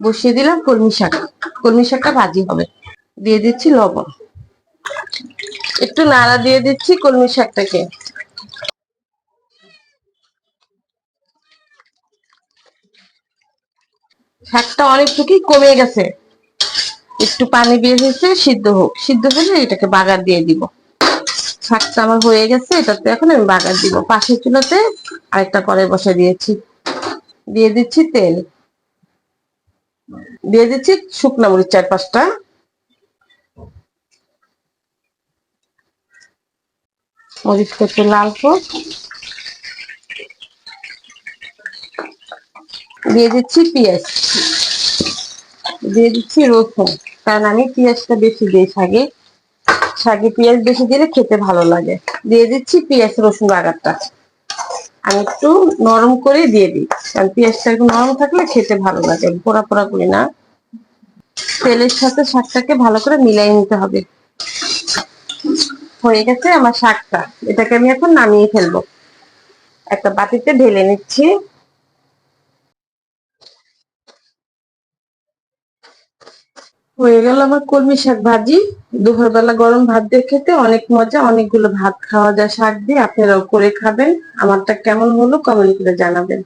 বসিয়ে দিলাম, কলমি শাক। কলমি শাকটা ভাজি হবে। দিয়ে দিচ্ছি লবণ। একটু নাড়া দিয়ে দিচ্ছি কলমি শাকটাকে। শাকটা অনেকটুকুই কমে গেছে। একটু পানি বের হয়েছে সিদ্ধ হোক। সিদ্ধ হলে এটাকে বাগার দিয়ে দিব। শাকটা আমার হয়ে গেছে, এটাতে এখন আমি বাগার দিব। পাশের চুলাতে আরেকটা কড়াই বসা দিয়েছি। দিয়ে দিচ্ছি তেল। দিয়ে দিচ্ছি শুকনো মরিচ চার পাঁচটা। মরিচটা একটু লাল দিয়ে দিচ্ছি পেঁয়াজ। দিয়ে দিচ্ছি রসুন, কারণ আমি পেঁয়াজটা বেশি দিই শাগে। শাগে পেঁয়াজ বেশি দিলে খেতে ভালো লাগে। দিয়ে দিচ্ছি পেঁয়াজ রসুন বাগারটা। আমি একটু নরম করে দিয়ে দিই। কারণ পেঁয়াজটা একটু নরম থাকলে খেতে ভালো লাগে, পোড়া পোড়া করি না। তেলের সাথে শাকটাকে ভালো করে মিলাই নিতে হবে। হয়ে গেছে আমার শাকটা। এটাকে আমি এখন নামিয়ে ফেলব। একটা বাটিতে ঢেলে নিচ্ছি। হয়ে গেল আমার কলমি শাক ভাজি। দুপুরবেলা গরম ভাত দিয়ে খেতে অনেক মজা, অনেকগুলো ভাত খাওয়া যায়, শাক দিয়ে। আপনারাও করে খাবেন। আমারটা কেমন হলো কমেন্ট করে জানাবেন।